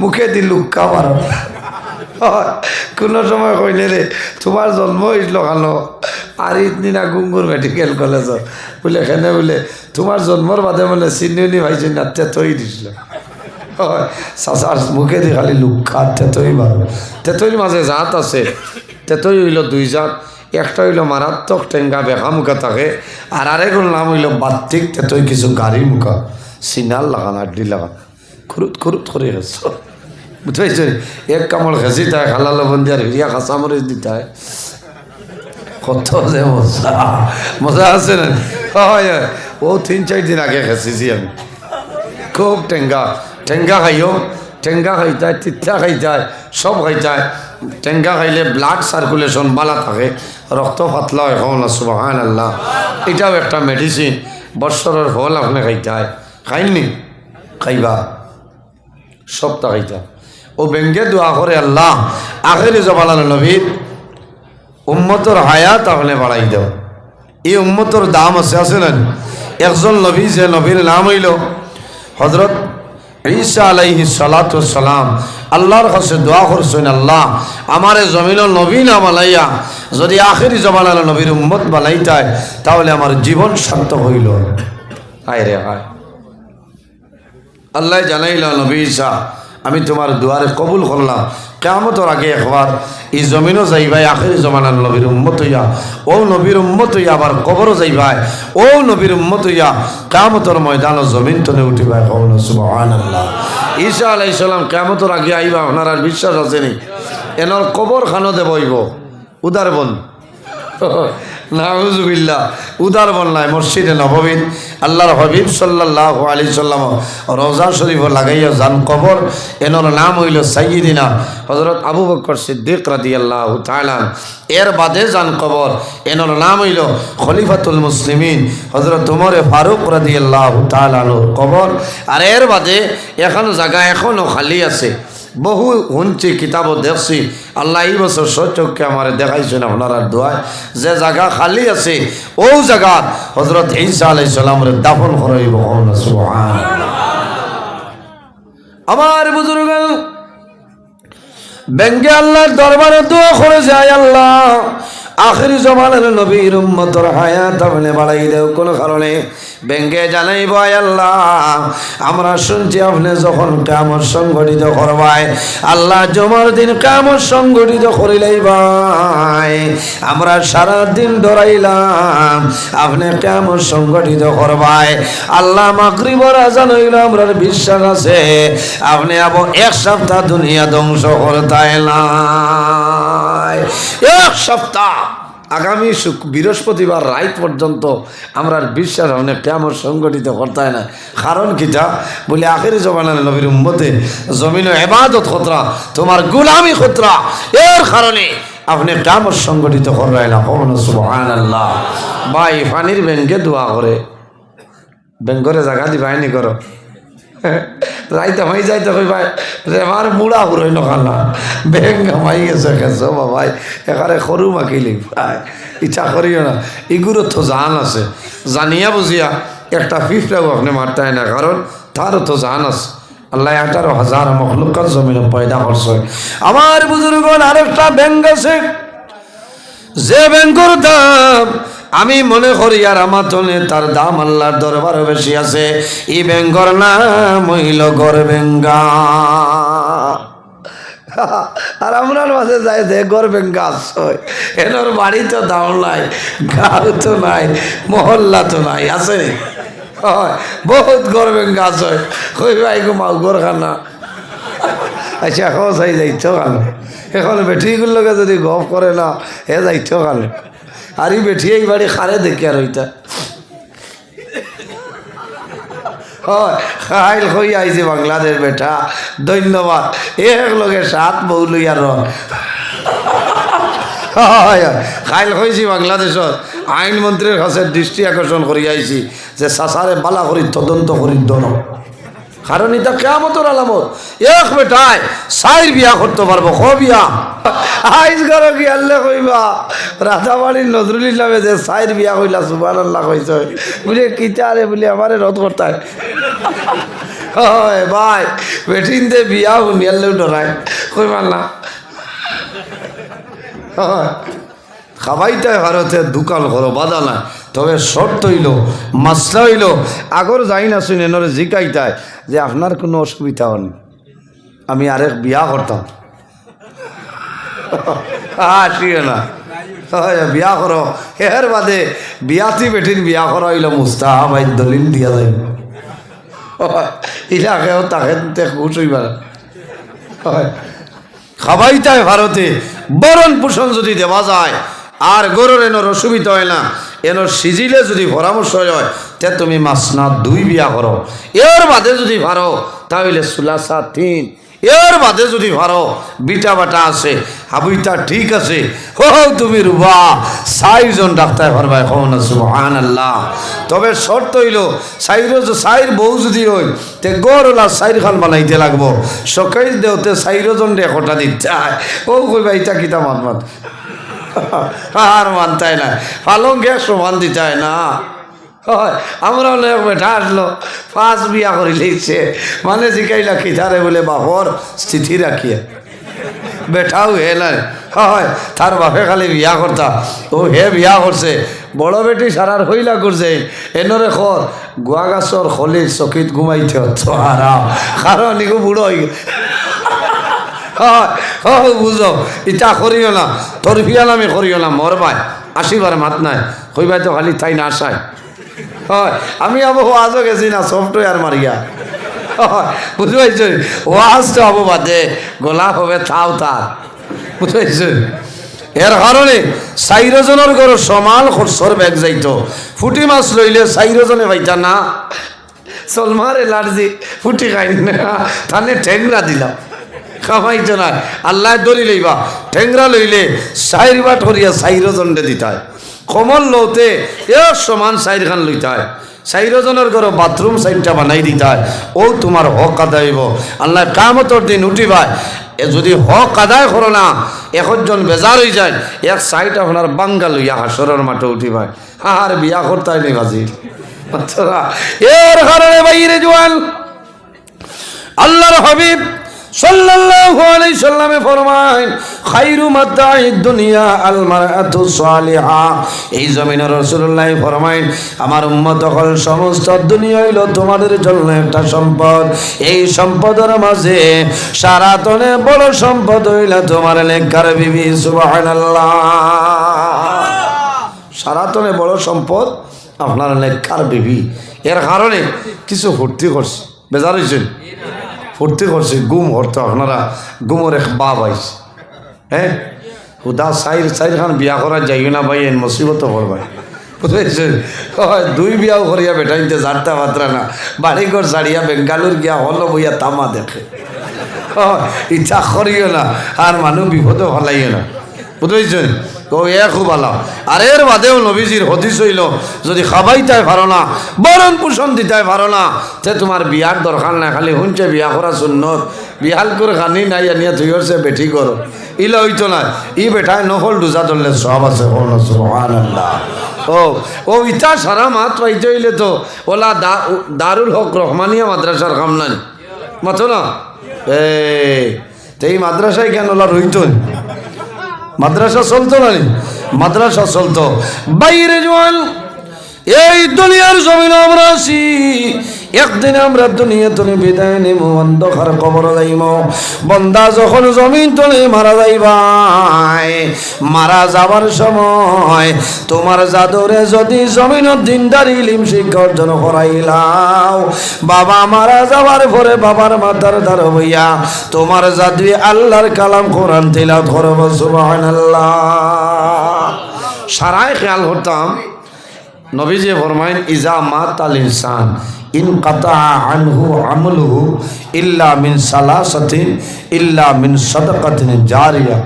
মুখে দি লুক্কা মার কোনো সময় কইলে রে তোমার জন্ম হইল কেন আর ইতনিনা গুঙ্গুর মেডিকেল কলেজত বলে এখানে বলে তোমার জন্মর বাদে মানে চিনি ভাইছি না তেতই দিছিল। মুখে দি খালি লুক্কা তেতই মার তেতইর মাঝে জাত আছে তেতই হইল দুই জাত। একটা হইল মারাত্মক টেঙ্গা বেহা মুখা থাকে আর আরেকগুলো নাম হইল বাত্তিক তেতই কিছু গাড়ি মুখা সিনাল লাগান আড্ডি লাগান খুরুত খুরুত করে গেছ বুঝতে এক কামড় খেসি তাই খালা লবণ দিয়ে আর হিরিয়া খাসা মরিচ দিতে হয় কত যে মজা মজা আছে না? হয় হয়। ও তিন, চার দিন আগে খেসিছি আমি। খুব টেঙ্গা। টেঙ্গা খাইও, টেঙ্গা খাইতায় তিতা খাইতায় সব খাইতায় টেঙ্গা খাইলে ব্লাড সার্কুলেশন বালা থাকে, রক্ত পাতলা হয় না সুবাহান আল্লাহ এটাও একটা মেডিসিন বৎসরের ফল আপনি খাইতায় খাইননি? খাইবা। সপ্তাহ খাইতা। ও ব্যঙ্গে দোয়া করে আল্লাহ, আখেরি জবানার নবীর উম্মতর হায়াত আপনি বাড়াই দাও। এই উম্মতর দাম আছে আছে না? একজন নবী, যে নবীর নাম হইল হজরত ঈসা আলাইহি সালাম। আল্লাহর কাছে দোয়া করছেন, আল্লাহ, আমারে জমিন নবী না বানাইয়া, যদি আখেরি জমানার নবীর উম্মত বানাইতায়, তাহলে আমার জীবন শান্ত হইল। হায় রে হায়। আল্লাহ জানাইল, নবী ঈসা আমি তোমার দুয়ারে কবুল করলাম। কেমতর আগে একবার এই জমিনও যাইবাই, আখেরি জমানার নবীর উম্মত হইয়া। ও নবীর উম্মত হইয়া আবার কবরও যাইবাই। ও নবীর উম্মত হইয়া কেমতর ময়দান জমিন তনে উঠিবাই কবল সুবহান আল্লাহ ঈসা আলাইসালাম কেমতর আগে আইবা আপনার আর বিশ্বাস আছে নি? এনর কবর খানো দেবইব উদার বন নাউজুবিল্লাহ। উদার বন্যায় মসজিদে নববিন আল্লাহর হবিব সাল্লাহ আলী সাল্লাম রোজা শরীফ লাগাইয়া জান কবর। এনর নাম হইল সাইয়িদিনা হজরত আবু বকর সিদ্দিক রাদি আল্লাহ তালান এর বাদে জান কবর। এনর নাম হইল খলিফাতুল মুসলিমিন হজরত উমরে ফারুক রাদি আল্লাহ তালানুর কবর। আর এর বাদে এখন জায়গা এখনও খালি আছে। বহু শুনছি কিতাবও দেখছি। আল্লাহ এই বছর সচককে আমার দেখাইছেন আপনারা দোয়ায়। যে জায়গা খালি আছে, ও জায়গা হজরত ঈসা আলাই সালামের দাফন করাইব। আমার বুজুর্গ ব্যাংকে আল্লাহর দরবারে দোয়া করে যায় আল্লাহ। আখেরি জমানের নবীর উম্মতর হায়াত আপনি বাড়াই দেও, কোনো কারণে। ব্যাংকে জানাই ভাই আল্লাহ। আমরা শুনছি আপনি যখন কামর সংগঠিত করবাই, আল্লাহ জমার দিন কামর সংগঠিত করিলাই ভাই আমরা সারা দিন ডরাইলাম, আপনি কামর সংগঠিত করবাই। আল্লাহ মাকরিবর আজান হইল আমরা বিশ্বাস আছে, আপনি আবো এক সপ্তাহ দুনিয়া ধ্বংস করতাই এক সপ্তাহ, আগামী বৃহস্পতিবার রাত পর্যন্ত আমরা বিশ্বাস অনেক কেমন সংগঠিত করতে না। কারণ কিটা বলে, আখেরি জমানার নবীর উম্মতে জমিন এবাদত খতরা, তোমার গুলামি খতরা। এর কারণে আপনি কেমন সংগঠিত করাই না কখন সুবহান আল্লাহ ভাই, পানির ব্যাংকে দোয়া করে। ব্যাংকরে জায়গা দিবাইনি করো। রাইতে হয়ে যাইতে কই ভাই? রে আমার মুড়া হুরই নখানা বেং গামাই গেছে খেছো বাবাই এখানে সরু মাকিলি ভাই, ইচ্ছা করিও না। এগুলো তো জান আছে। জানিয়া বুঝিয়া একটা ফিফটাও আপনি মারতাই না কারণ তারও তো জান আছে। আল্লাহ আঠারো হাজার মখলুকার জমিনে পয়দা করছে। আমার বুজুর্গ আরেকটা ব্যাংক আছে। যে ব্যাংকর দাম আমি মনে করি আর আমার তনে তার দাম আল্লাহর দরবারও বেশি আছে। ই ব্যাংকর নাম হইল গর বেঙ্গা। আর আমরার মাঝে যাই যে গর বেঙ্গা আছে। এনার বাড়ি তো দাম নাই, গাঁও তো নাই, মহল্লা তো নাই, আছে? হয়, বহুত গর বেঙ্গা আছে। কই ভাই ঘুমাও গর খানা আচ্ছা এখন চাই যাইতো কালো এখন বেটিগুলোকে যদি গপ করে না, হে যাইতো কালো আর বেটি এই বাড়ি খারে দেখি আর ওইটা। খাইল হই আইছে বাংলাদেশ বেটা, ধন্যবাদ। এক লগে সাত বউ লইয়ার খাইল হয়েছি বাংলাদেশত। আইনমন্ত্রীর কাছে দৃষ্টি আকর্ষণ করি আইছি যে চাচারে বালা করি তদন্ত করি দন কারণ এটা কেমতর আলামত। এক বেটায় সাইর বিয়া করতে পারব খ বিয়া? আইস ঘর কি আল্লাহ কইবা রাধাবাড়ির নজরুল ইসলামে যে সাইর বিয়া কইলা সুবান আল্লাহ কইছ। বুঝে কিতা রে বলে, আমারে রদ করতায়। হয়, ভাই বেটিন দে বিয়া শুনিয়ালেও ডরায়। কই না? খাবাইটাই ভারতে দোকান করো বাধা নাই। তবে শর্ত হইল, মাসলা হইল, আগর যাই না শুনে নরে জিকাইতায় যে আপনার কোনো অসুবিধা হন। আমি আরেক বিয়া করতাম। আসিও না। বিয়া করো। এর বাদে বিয়াতি বেটির বিয়া করা হইল মুস্তাহাব আই দলিল দিয়া যাই ইলাকেও তাকে খুশ হইবার। হয় খাবাইতায় ভারতে, বরণ পোষণ যদি দেওয়া যায়, আর গরুর এনোর অসুবিধা হয় না। এনোর সিজিলে যদি পরামর্শ হয়, তে তুমি মাছ না দুই বিয়া করো। এর বাদে যদি পারো, তাহলে সুলাসা তিন। এর বাদে যদি পারো, বিটা বাটা আছে, হাবুইটা ঠিক আছে। হো তুমি রুবা। চাৰিজন ডাক্তার পারবা এখন সুহান আল্লাহ তবে শর্ত হইল চাইর চাইর বউ যদি হই তে গড় ওলা চাইর খান বানাইতে লাগবো। সকাই দেওতে চাইরজন রে একটা দিতে ও, কইবা, ইটা কিতা মাত মাত। আর মানতাই না। পালং গ্যাস সমান দিতে হয় না আমরা অনেক বেটা আসলো পাঁচ বিয়া করে লিখছে। মানে জিকাইলা খিতারে বলে, বাপর স্থিতি রাখিয়া। বেটাও হে নাই। হয় তার বাপে খালি বিয়া করতা। ও হে বিয়া করছে। বড় বেটি সারার হইলা করছে। এনরে খর গুয়া গাছর খলির চকিত ঘুমাইতে হতো। আরাম। কারণ বুড়ো হয়ে গে- হয় হয়, বুঝো। ইটা করিও না তোর বিয়ালামি করিও না মর ভাই আসিবার মাত নাই। কইবাই তো খালি তাই না আসায় হয়, আমি আবো আজও গেছি না সফটওয়্যার মারিয়া বুঝতে পারছি ওয়াজ তো হব বাদে গোলাপ হবে তাও তার বুঝতে পারছি এর কারণে চাইরজনের ঘর সমান খরচর ব্যাগ যাইতো। ফুটি মাছ লইলে চাইরজনে পাইতা না। সলমার এলার্জি ফুটি খাই না। তানে ঠেংরা দিলাম। খামাইতো না আল্লাহ ধরি লইবা, ঠেংরা লইলে চাইর বাট করিয়া চাইরজনরে দিতায়। কমল লৌতে এ সমান চাইর খান লইতায়। চাইরজনের ঘর বাথরুম সাইডটা বানাই দিতায়। ও তোমার হক আদায়ব আল্লাহ কামতর দিন উঠিবায়। এ যদি হক আদায় করো না, একজন বেজার হয়ে যায়, এক সাইড আপনার বাঙ্গা লইয়া হাসরের মাঠে উঠিবায়। আর বিয়া করতাই নেই বাজির এর কারণে বাইরে জোয়ান, আল্লাহর হাবিব সাল্লাল্লাহু আলাইহি সাল্লামে ফরমায় দুনিয়া এই হল সমস্ত দুনিয়া হইল সম্পদ। এই সারাতনে বড় সম্পদ হইল তোমার লেখার বিবি সারাতনে বড় সম্পদ আপনার লেখার বিবি। এর কারণে কিছু ফুর্তি করছে। বেজার হয়েছেন ফুর্তি করছে, গুম হরতো আপনারা গুমর এক বাপ আইস হ্যাঁ? হুদা সাইর সাইর খান বিয়া করা যাইও না ভাই এন মুসিবত করবাই। বুঝেছেন? দুই বিয়াও করিয়া বেটাইতে জারতা বাতরা না। বাড়ি ঘর ছাড়িয়া বেঙ্গালুর গিয়া হল বইয়া তামা দেখে। ইচ্ছা করিও না, আর মানুষ বিপদে হলাইও না। বুঝেছেন? ও এ খুব ভালো আর এর বাদেও নবীজির হদিস হইল, যদি খাবাইতাই পারো না, বরণ পোষণ দিতাই পারো না, তে তোমার বিয়ার দরকার নাই, খালি শুনছে বিয়া করা সুন্নত বিহাল করে খানি নাই, আনিয়া তুই হচ্ছে বেঠি করো। ইলে হইতো না ই বেটায় নহল ডুজা ধরলে সব আছে সুবহানাল্লাহ। ও ও ইটা সারা মাত পাইতে হইলে তো, ওলা দারুল হক রহমানিয়া মাদ্রাসার কাম নাই। মাথো না? এই মাদ্রাসায় কেন ওলা রইতো না? মাদ্রাসা চলতো না? মাদ্রাসা চলতো বাইরে জোয়ান এই দুনিয়ার জমিন আমরা আছি একদিন আমরা দুনিয়া তুলে বিদায় নেব অন্ধকার কবর যাইব বন্দা যখন জমিন তুলে মারা যাইবাই, মারা যাবার সময় তোমার জাদরে যদি জমিনত দিনদার ইলিম শিক্ষা অর্জন করাইলাও, বাবা মারা যাবার পরে বাবার মাথার দ্বার হইয়া তোমার জাদুই আল্লাহর কালাম কোরআন তিলাওয়াত করব, সুবহানাল্লাহ। সারাই খেয়াল করতাম, নবীজি ফরমাইন, ইজা মাত আল ইনসান ইন কাতা আনহু আমলহু ইল্লা মিন সালাসাতিন, ইল্লা মিন সাদাকাতিন জারিয়া।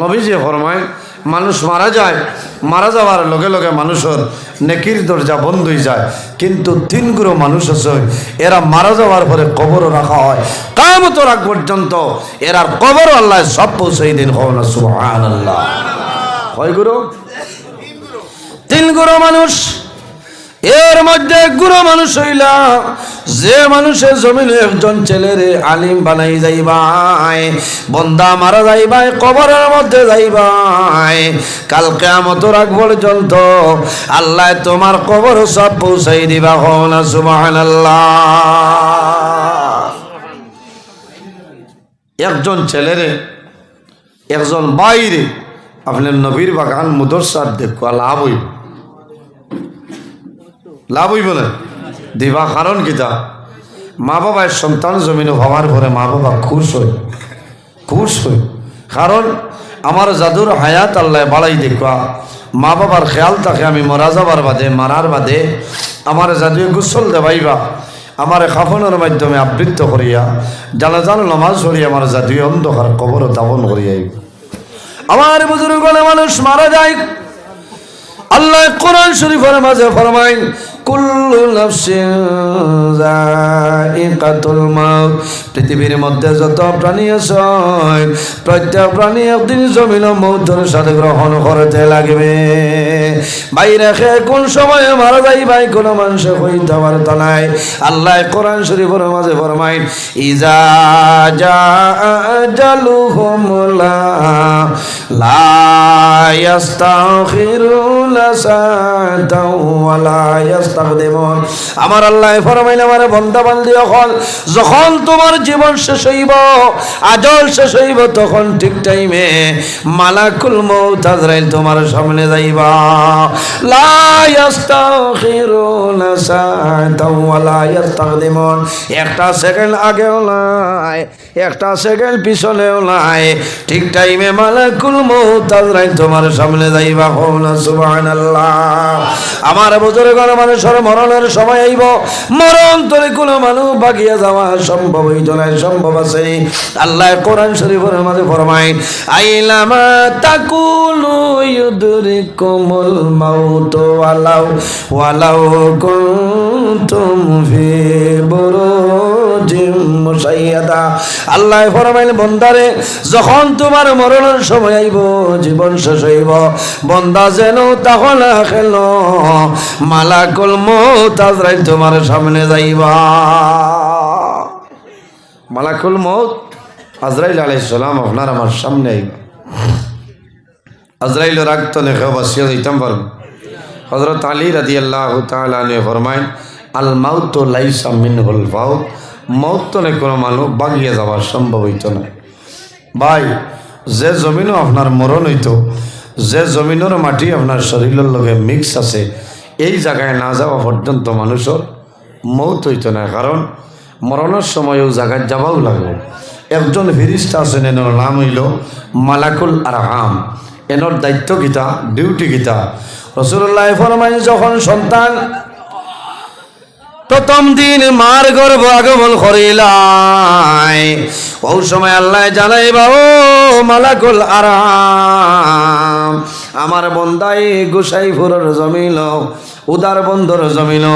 নবীজি ফরমাইন মানুষ মারা যায়, মারা যাওয়ার লগে লগে মানুষের নেকির দরজা বন্ধ হয়ে যায়। কিন্তু তিন মানুষ আছে, এরা মারা যাওয়ার পরে কবর রাখা হয়। কামত রাখ পর্যন্ত এরার কবর আল্লাহ সব পৌঁছে দিন হন সুহান আল্লাহ হয় গুরু? তিন মানুষ। এর মধ্যে গুরু মানুষ হইলা। যে মানুষের জমিনে একজন ছেলেরে আলিম বানাই যাইবাই, বন্দা মারা যাইবাই, কবরের মধ্যে যাইবাই কালকে আমতর আগ পর্যন্ত আল্লাহ তোমার কবর সব পৌঁছাই দিবা হনা সুবাহান একজন ছেলেরে, একজন বাইরে, আপনার নবীর বাগান মুদরসার দেখো, লাভ হইব লাভ হইব না। দিবা কারণ কিতা মা বাবার সন্তান জমিনে হওয়ার পরে মা বাবা খুশ হয়। খুশ হয়। কারণ আমার জাদুর হায়াত আল্লাহ বাড়াই দেখবা মা বাবার খেয়াল থাকে, আমি মরা যাবার বাদে, মারার বাদে, আমার জাদুয়ে গুসল দেবাইবা, আমার খাফনের মাধ্যমে আবৃত্ত করিয়া, জানাজান নমাজ পড়িয়া আমার জাদুয়ে অন্ধকার কবর দাপন করিয়াই আমার বুজুর্গ মানুষ মারা যায়। আল্লাহ কোরআন শরীফের মাঝে ফরমাইন কুল্লু নাফসিন যায়িকাতুল মাউত। পৃথিবীর মধ্যে যত প্রাণী আছে, প্রত্যেক প্রাণী একদিন জমিন মৌতের সাথে গ্রহণ করতে লাগবে। বাইরে খে কোন সময়ে মারা যাই ভাই, কোন মানুষে হইতে পারত নাই। আল্লাহ কোরআন শরীফের মাঝে ফরমাইন, ইজা জা জালুহুম লা লা ইয়াস্তাখিরুনা সাতাও ওয়া লা আমার আল্লাহ ফরমাইল, আমার বন্দা বান্দি হল যখন তোমার জীবন শেষ হইব, আজল শেষ হইব, তখন ঠিক টাইমে মালাকুল তোমার সামনে যাইবা। একটা সেকেন্ড আগেও নাই, একটা সেকেন্ড পিছনেও নাই। ঠিক টাইমে মালাকুল মউত তোমার সামনে যাইবা হওনা সুবহানাল্লাহ। আমার বুজুর্গর মানুষের মরণের সময় আইব। মরণ তোরে কোনো মানুষ বাগিয়া যাওয়া সম্ভব হইত না, সম্ভব আছে। আল্লাহ কোরআন শরীফের মাঝে ফরমাই আইলামা তাকুলু ইউদরিকুমুল মাউত ওয়ালাউ ওয়ালাউ কুনতুম ফি বুরুজিম মুশাইয়াদা আল্লাহ ফরমাইল, বন্দারে, যখন তোমার মরণের সময় আইব, জীবন শেষ হইব, বন্দা যেন তখন খেল মালাকুল মৌত তোমার সামনে যাইবা। মালাকুল মৌত আজরাইল আলাইহিস সালাম আপনার আমার সামনে আইবা। আজরাইল রাখতো নেখে বাসিয়া যাইতাম পারব হজরত আলী রাদি আল্লাহ তালে ফরমাইন, আল মাউত লাইসা মিন হল ফাউত। মৌত তো কোনো মানুষ বাগিয়ে যাওয়ার সম্ভব হইতো না। ভাই, যে জমিনও আপনার মরণ হইতো, যে জমিনের মাটি আপনার শরীরের লগে মিক্স আছে, এই জায়গায় না যাওয়া পর্যন্ত মানুষের মৌত হইতো না। কারণ মরণের সময়ও জায়গায় যাবাও লাগবে একজন ফিরিস্তা আছেন, এনার নাম হইল মালাকুল আরহাম। এনার দায়িত্ব গীতা ডিউটি গীতা রসুল্লাহ ফরমাইন যখন সন্তান প্রথম দিন মার গর্ভ আগমন করিলাই। ও সময় আল্লাহ জানাই, বাবু, মালাকুল আরাম। আমার বন্দাই গোসাইপুরের জমিল উদার বন্ধর জমিল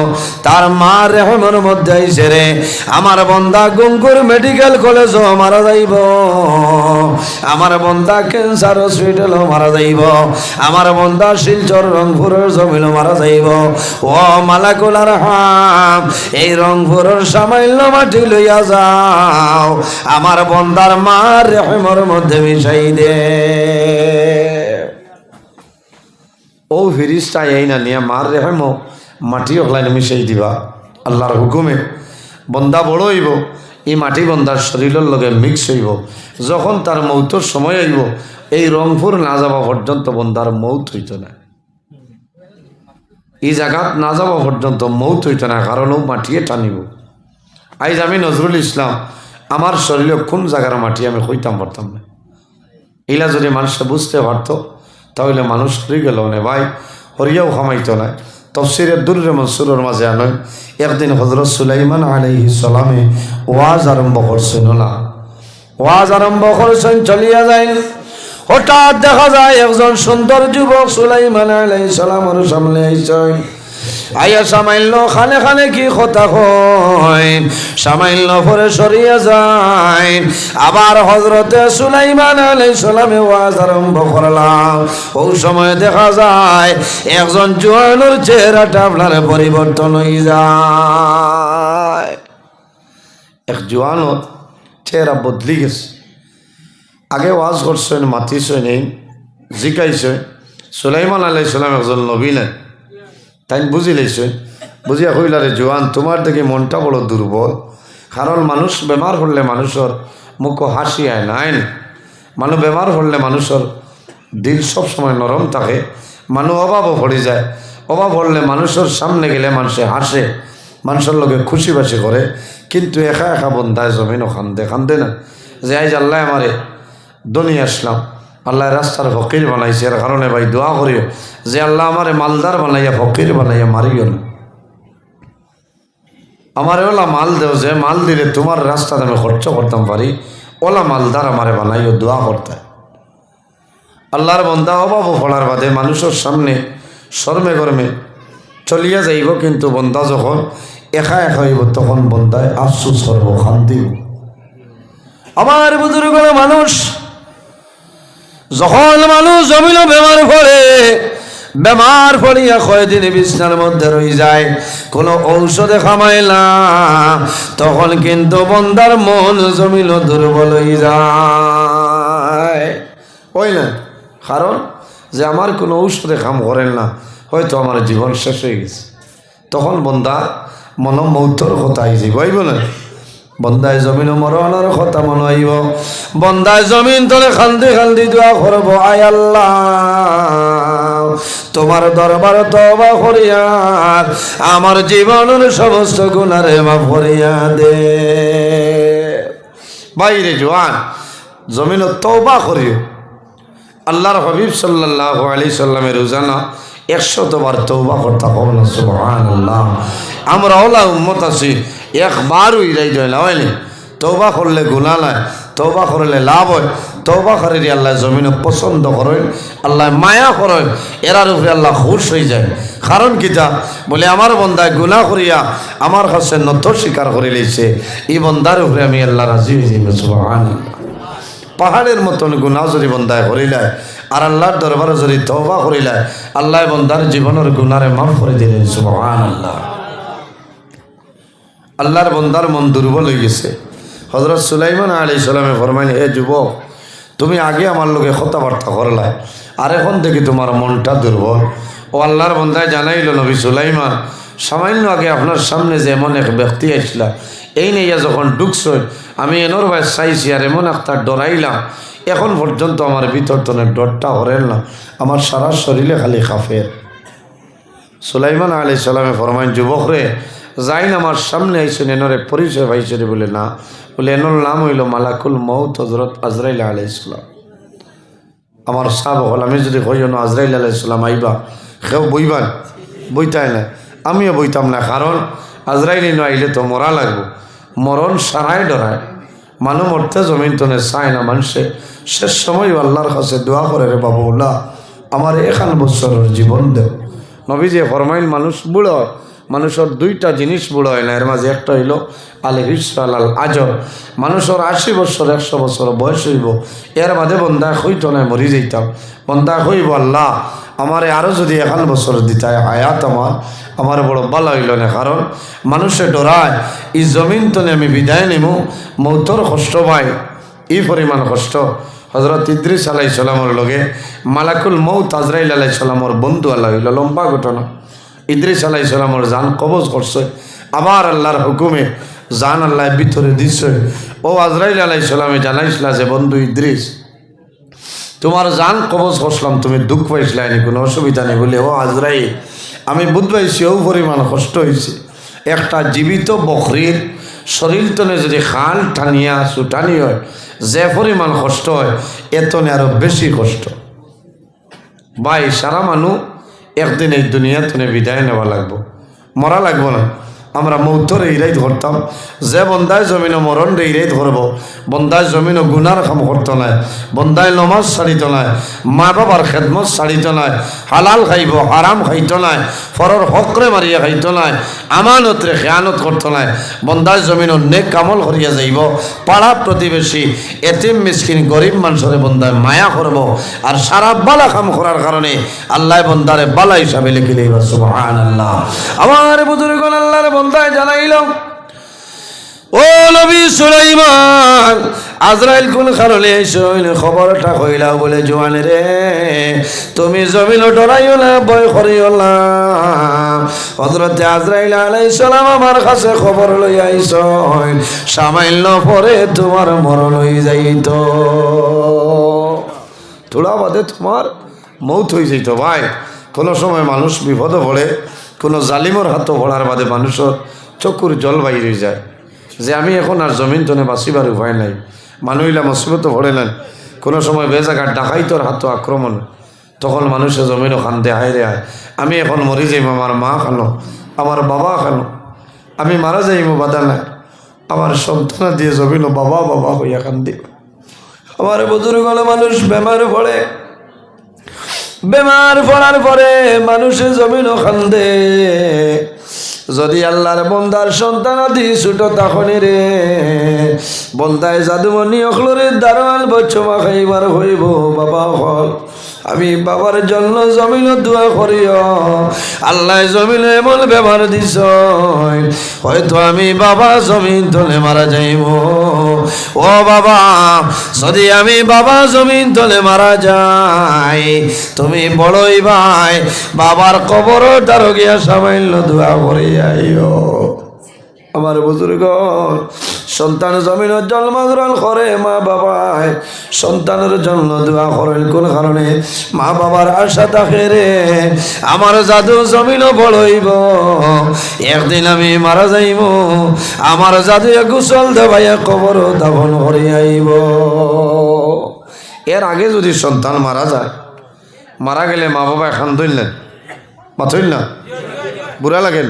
তার মা রেহমের মধ্যে আইসে রে। আমার বন্দা গঙ্গুর মেডিকেল কলেজ মারা যাইব। আমার বন্দা ক্যান্সার হসপিটাল মারা যাইব। আমার বন্দা শিলচর রংপুরের জমিল মারা যাইব। ও মালাকুল আরহাম, এই রংপুরের সামান্য মাটি লইয়া যাও। আমার বন্দার মা রেহমের মধ্যে মিশাই দে। ও ফিরিস্তা, এই না নিয়ে মার রেহেম মাটি ওখলাইনে মিশাই দিবা। আল্লাহর হুকুমে বন্দা বড় হইব, এই মাটি বন্দার শরীরের লগে মিক্স হইব। যখন তার মৌতর সময় আইব এই রংপুর না যাওয়া পর্যন্ত বন্দার মৌত হইত না। এই জায়গাত না যাওয়া পর্যন্ত মৌত হইত না, কারণ ও মাটিয়ে টানিব। আইজ আমি নজরুল ইসলাম, আমার শরীরে কোন জায়গার মাটি আমি হইতাম পারতাম না এলা যদি মানুষে বুঝতে পারতো তাহলে মানুষ হয়ে গেল না ভাই, হরিয়াও খামাইতো না। তফসিরের দুর্রে মনসুরের মাঝে আনয় একদিন হজরত সুলাইমান আলাইহি সালামে ওয়াজ আরম্ভ করছেন না। ওয়াজ আরম্ভ করছেন, চলিয়া যায় হঠাৎ দেখা যায় একজন সুন্দর যুবক সুলাইমান আলাইহি সালামের সামনে আইসেন। আইয়া সামাইল খানে খানে কি কথা হয় সামাইল পরে সরিয়ে যায়। আবার হজরতে সুলাইমান আলাই সালামে ওয়াজ আরম্ভ করলাম। ওই সময় দেখা যায়, একজন জোয়ানোর চেহারাটা আপনার পরিবর্তন হয়ে যায়। এক জোয়ানোর চেহারা বদলি গেছে। আগে ওয়াজ করছেন, মাতিছেন জিকাইছে সুলাইমান আলাই সালাম একজন নবী নাই তাই বুঝি লাইছে। বুঝিয়া কইলারে জোয়ান, তোমার দেখে মনটা বড় দুর্বল। কারণ মানুষ বেমার হলে মানুষের মুখ হাসি আয় না, আইন? মানুষ বেমার হলে মানুষের দিল সব সময় নরম থাকে। মানুষ অভাবও পড়ে যায়। অভাব হলে মানুষের সামনে গেলে মানুষে হাসে। মানুষের লগে খুশি বাসি করে। কিন্তু একা একা বন্ধায় জমিনও খান্দে খান্দে না। যে আইজ আল্লাহ আমারে দুনিয়া আসলাম। আল্লাহ রাস্তার ফকির বানাইছে, এর কারণে ভাই দোয়া করিও যে আল্লাহ আমারে মালদার বানাইয়া, ফকির বানাইয়া মারিও না। আমার ওলা মাল দেও যে, মাল দিলে তোমার রাস্তাতে আমি খরচ করতাম পারি, ওলা মালদার আমারে বানাইও, দোয়া করতে। আল্লাহর বন্দা অভাব ফলার বাদে মানুষের সামনে শর্মে গরমে চলিয়া যাইব, কিন্তু বন্দা যখন একা একা হইব, তখন বন্দায় আফসুস করব শান্তি আমার বুজুর্গ মানুষ যখন মানুষ জমিল বেমার পড়ে, বেমার পড়িয়া কয়দিন বিছনার মধ্যে রয়ে যায়, কোনো ঔষধে খামায় না, তখন কিন্তু বন্দার মন জমিল দুর্বল হয়ে যায়। ওই না? কারণ যে আমার কোনো ঔষধে কাম করেন না, হয়তো আমার জীবন শেষ হয়ে গেছে। তখন বন্দা মনোমৌতর আইজি বইব না বন্দায় জমিন মরণের কথা মনে হইব। বন্দায় জমিন তলে খান্দি খান্দি দোয়া করব, আয় আল্লাহ। তোমার দরবার তবা করিয়া, আমার জীবনের সমস্ত গুণারে মাফ করিয়া দে। বাইরে জোয়ান, জমিন তবা করিও। আল্লাহর হবিব সাল্লাহ আলী সাল্লামের রোজানা একশতবার তৌবা করতে হবে না সুবহান আল্লাহ আমরা ওলা উম্মত আছি, একবারও ইরাই না হয়নি তৌবা করলে গুণা নাই তৌবা করলে লাভ হয়। তৌবা করে আল্লাহ জমিন পছন্দ করেন, আল্লাহ মায়া করেন এরার উপরে আল্লাহ খুশ হয়ে যায়। কারণ কিতা বলে, আমার বন্দায় গুণা করিয়া আমার কাছে নত স্বীকার করে লিছে এই বন্দার উপরে আমি আল্লাহ রাজি হয়ে যাই পাহাড়ের মতন গুণা যদি বন্দায় করিলায় আর আল্লাহর দরবারে যদি তবা করিলায় আল্লাহ বন্দার জীবনের গুণারে মাফ করে দিলেন সুবহান আল্লাহ আল্লাহর বন্দার মন দুর্বল হয়ে গেছে। হজরত সুলাইমান আলী সালামে ফরমাইন হে যুবক, তুমি আগে আমার লোকে কথাবার্তা করলাই আর এখন দেখি তোমার মনটা দুর্বল। ও আল্লাহর বন্দায় জানাইল, নবী সুলাইমান, সামান্য আগে আপনার সামনে যে এমন এক ব্যক্তি আসলা, এই নিয়ে যখন ঢুকছই, আমি এনর ভাই চাইছি আর এমন একটা ডরাইলাম এখন পর্যন্ত আমার ভিতর তো ডরটা হরেন না। আমার সারা শরীরে খালি কাফের। সুলাইমান আলী সালামে ফরমাইন যুবক রে, যাইন আমার সামনে আইসেন এনরে পরিচয় পাইছে বলে না। বলে এনর নাম হইল মালাকুল মৌত হজরত আজরাইল আলাই ইসলাম আমার সাব হল আমি যদি কই না আজরাইল আলাই ইসলাম আইবা সেও বইবান? বইতাই না আমিও বইতাম না, কারণ আজরাইল আইলে তো মরা লাগবো। মরণ সারাই ডরায়। মানুষ মরতে জমিন তনে চায় না মানুষে। শেষ সময় আল্লাহর কাছে দোয়া করে রে বাবুল্লাহ, আমার এখান বছরের জীবন দেও। নবী যে ফরমাইল, মানুষ বুড়ো মানুষের দুইটা জিনিস বুড়ো হয় না, এর মাঝে একটা হইল আলে হিসাল আল আজর। মানুষের আশি বছর, একশো বছর বয়স হইব, এর মাঝে বন্দা হইত না, মরি যাইতাম। বন্দা হইব আল্লাহ, আমারে আরও যদি এখান বছর দিতায় আয়াত আমার আমার বড় ভালো হইল না, কারণ মানুষে ডরায়, এই জমিন তনে আমি বিদায় নিব মৌতর কষ্ট পাই এই পরিমাণ কষ্ট। হজরত ইদ্রিস আলাই সালামর লগে মালাকুল মৌত আজরাইল আলাই সালামর বন্ধু আল্লাহ হইল, লম্বা ঘটনা। ইদ্রিস আলাই সালামর জান কবজ করছে। আবার আল্লাহর হুকুমে জান আল্লাহ ভিতরে দিছে। ও আজরাইল আলাই সালামে জানাইছিলা যে, বন্ধু ইদ্রিস, তোমার জান কবজ করছিলাম, তুমি দুঃখ পাইছিলা, এনে কোনো অসুবিধা নেই। বলে, ও আজরাই আমি বুধ পাইছি, ও পরিমাণ কষ্ট হয়েছে একটা জীবিত বকরির শরীর তনে যদি খাল টানিয়া সুটানি হয়, যে পরিমাণ কষ্ট হয় এতনে আরও বেশি কষ্ট। ভাই, সারা মানুষ একদিন এই দুনিয়া তুনে বিদায় নেওয়া লাগবো। মরা লাগবো না। আমরা মৌতর এইরাই ধরতাম। যে বন্দায় জমিন মরণ এইরাই ধরব। বন্দায় জমিন গুনার কাম করতো নাই। বন্দায় নমাজ ছাড়িত নাই। মা বাবার খেদমত ছাড়িত নাই। হালাল খাইব, হারাম খাইত নাই। ফরর হকরে মারিয়া খাইত নাই। আমানতরে খেয়ানত করতো নাই। বন্দায় জমিন নেক কামল করিয়া যাইব। পাড়া প্রতিবেশী এতিম মিসকিন গরিব মানুষরে বন্দায় মায়া করব আর সারা বালা কাম করার কারণে আল্লাহ বন্দারে বালা হিসাবে লিখে লইব সুবহান আল্লাহ আমার বুজুর্গ আল্লাহর বন্দায় জানাইল ও নবী সুলাইমান, আজরাইল কোন কারণে শৈল খবরটা কইলাও বলে, জোয়ান রে, তুমি জমিন ডরাইও না, ভয় করিও না। হজরতে আজরাইল আলাইহিস সালাম আমার কাছে খবর লই আইস সামাইল পরে তোমার মরণ হয়ে যাইত। তোলা বাদে তোমার মৌত হয়ে যাইত ভাই। কোনো সময় মানুষ বিপদে পড়ে কোনো জালিমর হাতও পড়ার বাদে মানুষের চকুর জল বাইরে যায়। যে আমি এখন আর জমিন তনে বাঁচিবার উপায় নাই। মানুষইলা মুসিবত পড়ে নেন কোনো সময় বেজাগার ডাকাইতর হাত আক্রমণ তখন মানুষের জমিনও খানতে হাইরে আয় আমি এখন মরি যাইম আমার মা খানো আমার বাবা খানো আমি মারা যাইম বাধা নাই। আমার সন্তানা দিয়ে জমিনও বাবা বাবা হইয়া কান্দি আমার বুজুর্গ মানুষ বেমার পড়ে বেমার পড়ার পরে মানুষে জমিন খান্দে যদি আল্লাহর বন্দার সন্তান আদি ছুটো তখনই রে। বন্দায় জাদুমণি অখলরে দারোয়াল বচ্চমা খাইবার হইব, বাবা হল আমি বাবার জন্য জমিন দোয়া করিও। আল্লাহ জমিন এমন ব্যবহার দিস হয়তো আমি বাবা জমিন তলে মারা যাইব। ও বাবা, যদি আমি বাবা জমিন তলে মারা যাই, তুমি বড়ই ভাই, বাবার কবর তার গিয়া সামান্য দোয়া করে আইও আমার বুজুর্গ সন্তান জমিনের জন্মগ্রহণ করে মা বাবায় সন্তানের জন্য দোয়া করেন, কোন কারণে? মা বাবার আশা থাকে রে, আমার জাদু জমিন বড়ইব একদিন আমি মারা যাইব, আমার জাদু গুসল দেবাইয়া কবর দাফন করে আইব। এর আগে যদি সন্তান মারা যায়, মারা গেলে মা বাবা এখান ধরলেন মাথইল না বুড়া লাগেন।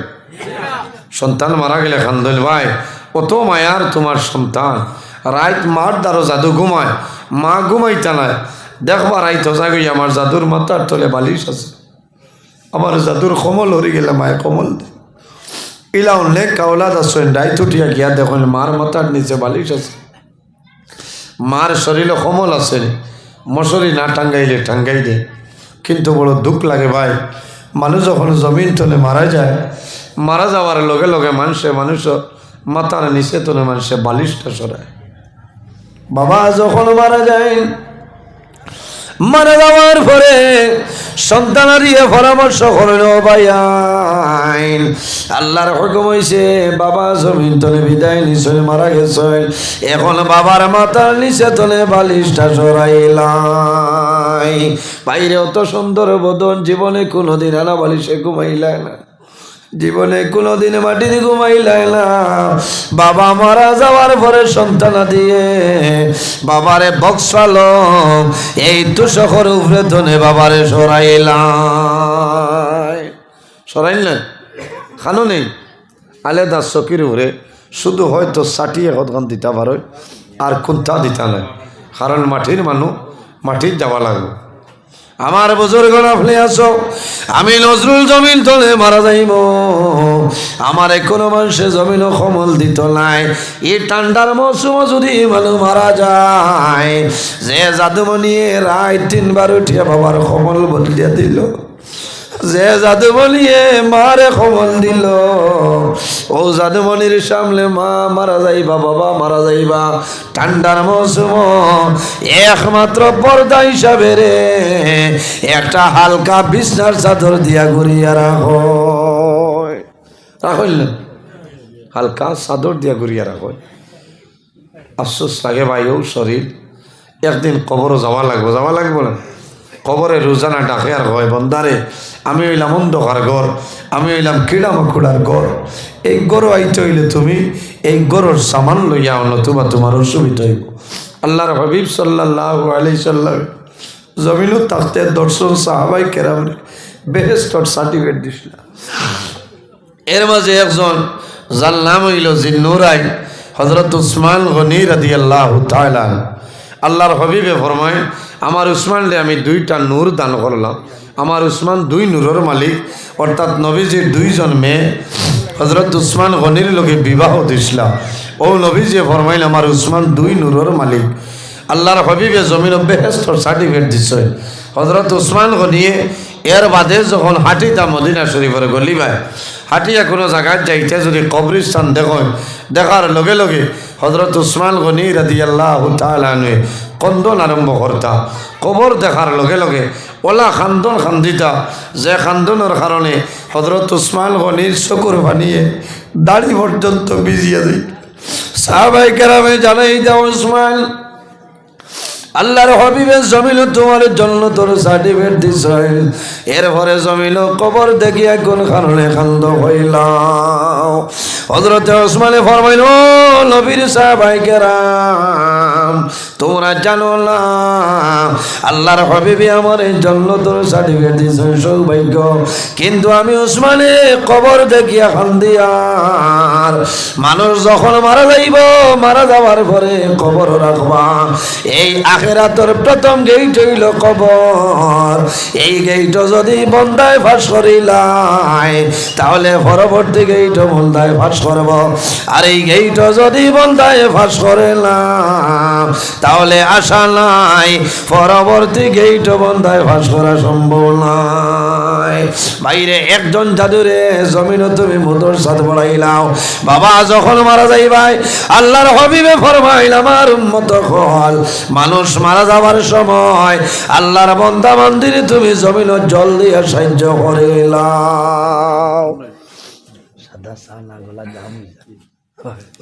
সন্তান মারা গেলে খান্দল ভাই কত মায়ার তোমার সন্তান। রাইত মার দ্বারো জাদু ঘুমায়, মা ঘুমাইতা নাই। দেখবা রাইত জাগি আমার জাদুর মাথার তলে বালিশ আছে। আমার জাদুর কমল হরি গেলে মায়ে কমল ইলা অনেক কাউলাদ আছে রাইত উঠিয়া গিয়া দেখুন মার মাথার নিচে বালিশ আছে। মার শরীরে কমল আছে মশারি না টাঙ্গাইলে টাঙ্গাই দে। কিন্তু বড় দুঃখ লাগে ভাই, মানুষ যখন জমিন তলে মারা যায়, মারা যাওয়ার লগে লগে মানুষে মানুষ মাথার নিচে তলে মানুষে বালিশটা সরায়। বাবা যখন মারা যায়, মারা যাওয়ার পরে সন্তানারিয়ে পরামর্শ করল ভাইয়াইন আল্লাহর হুকুম হইছে, বাবা জমিন তলে বিদায় নিশ্চয় মারা গেছে। এখন বাবার মাথার নিচে তলে বালিশটা সরাইলাই। বাইরে অত সুন্দর বদন, জীবনে কোনোদিন আনা বালিশে ঘুমাইলাই না। জীবনে কোনোদিন মাটির ঘুমাইলাই না। বাবা মারা যাওয়ার পরে সন্তান দিয়ে বাবারে বক্সাল এই তো শহর উপরে ধনে বাবারে সরাইলাই। সরাইলেন খানো নেই? আলেদা চকির উপরে, শুধু হয়তো ষাটিয়ে কতক্ষণ দিতে পারো, আর কোনটা দিতা নাই? কারণ মাটির মানুষ মাটির যাওয়া লাগবে। আমার বুজুর্গ আপনি আসো আমি নজরুল জমিন তলে মারা যাইব। আমার কোনো মানুষে জমিন কমল দিত নাই। এই ঠান্ডার মৌসুম যদি মানুষ মারা যায়, যে জাদুমণি রায় তিনবার উঠিয়া বাবার সমল বদলিয়া দিল। যে জাদুমণিয়ে মারে কমল দিল। ও জাদুমণির সামনে মা মারা যাইবা, বাবা মারা যাইবা। ঠান্ডার মৌসুম, একমাত্র পর্দা হিসাবে রে। একটা হালকা বিছনার চাদর দিয়া ঘুরিয়া রাখো। রাখল হালকা চাদর দিয়া ঘুরিয়া রাখো। আফসোস লাগে ভাইও শরীর। একদিন কবরও যাওয়া লাগবো যাওয়া লাগবো না। কবরে রোজানা ডাকে আর হয়, বন্দারে। আমি হইলাম অন্ধকার ঘর, আমি হইলাম কিড়া মাকুড়ার ঘর। এই গরু আইতে হইলে তুমি এই গরুর সামান লইয়া নতুবা তোমার তোমার অসুবিধা হইব। আল্লাহর হবিব সাল্লাহ আলি সাল্লাহ জমিনও তাকতে দর্শন সাহাবাই কেরাম বেহেস্টর সার্টিফিকেট দিছিল এর মাঝে একজন যার নাম হইল জিন্নুরাই হজরত উসমান গনি রাদি আল্লাহ আল্লাহর হবিবে ফরমায়, আমার উসমানরে আমি দুইটা নূর দান করলাম। আমার উসমান দুই নূরের মালিক, অর্থাৎ নবীজির দুইজন মেয়ে। হজরত উসমান গনির লোকে বিবাহ দিছিলাম ও নবীজি ফরমাইল, আমার উসমান দুই নূরের মালিক। আল্লাহর হবিবে জমিন বেহেস্তর সার্টিফিকেট দিছে। হজরত উসমান গনিয়ে এর বাদে যখন হাঁটিতা মদিনা শরীফের গলি ভাই হাঁটিয়া কোনো জায়গায় যাইতে যদি কবরিস্তান দেখেন দেখার লগে লগে হজরত উসমান গনি রাদি আল্লাহ কন্দন আরম্ভ করতা কবর দেখার লগে লগে ওলা খান্দন খান্দিতা, যে খান্দনের কারণে হজরত উসমান গনির চকুর বানিয়ে দাড়ি পর্যন্ত ভিজিয়ে দিই সাহাবাই কেরামে জানাই দাও উসমান আল্লাহর হবিবের জমিল তোমার জন্য তোর সার্টিফিকেট দিছ এরপরে জমিল কবর দেখিয়া কোন কারণে খান্দ হইলাম হজরতে ওসমানে ফরমাইল, "ও নবীর সাহাবাই কেরাম তোমরা জানো না, আল্লাহর হবিবে আমার জন্য তোর সার্টিফিকেট দিছ সৌভাগ্য। কিন্তু আমি ওসমানে কবর দেখিয়া খান্দিয়ার। মানুষ যখন মারা যাইব, মারা যাওয়ার পরে কবর রাখবা। এই আখেরাতর প্রথম গেইট হইল কবর। এই গেইট যদি বন্ধায় ফাঁস করিলাই তাহলে পরবর্তী গেইট বন্ধায় ফাঁস করব। আর এই গেইট যদি বন্ধায় ফাঁস করে তাহলে আশা নাই, পরবর্তী গেইট বন্ধায় ফাঁস করা সম্ভব নয়। বাইরে একজন জাদুরে জমিন তুমি মোদর সাথে বড়াইলাও বাবা যখন মারা যাইবাই, আল্লাহর হবিবে ফরমাইল, আমার উম্মত হল মানুষ মারা যাবার সময় আল্লাহর বন্দা মন্দিরে তুমি জমিন জল দিয়ে সাহায্য করিলাও সাদা সানা গলা জাম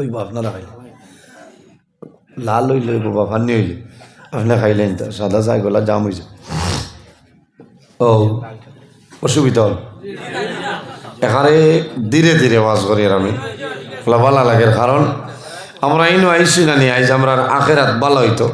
ওই আপনারা খাই লাল হইলে বাবা ফানি হইলে। আপনি খাইলেন তো সাদা চা গলা জাম হয়েছে ও অসুবিধা হল। এখানে ধীরে ধীরে বাস করি আর আমি। ভালো লাগে কারণ আমরা ইনো আইসি না নি আইজ আমরা আখেরাত ভালো হইতো।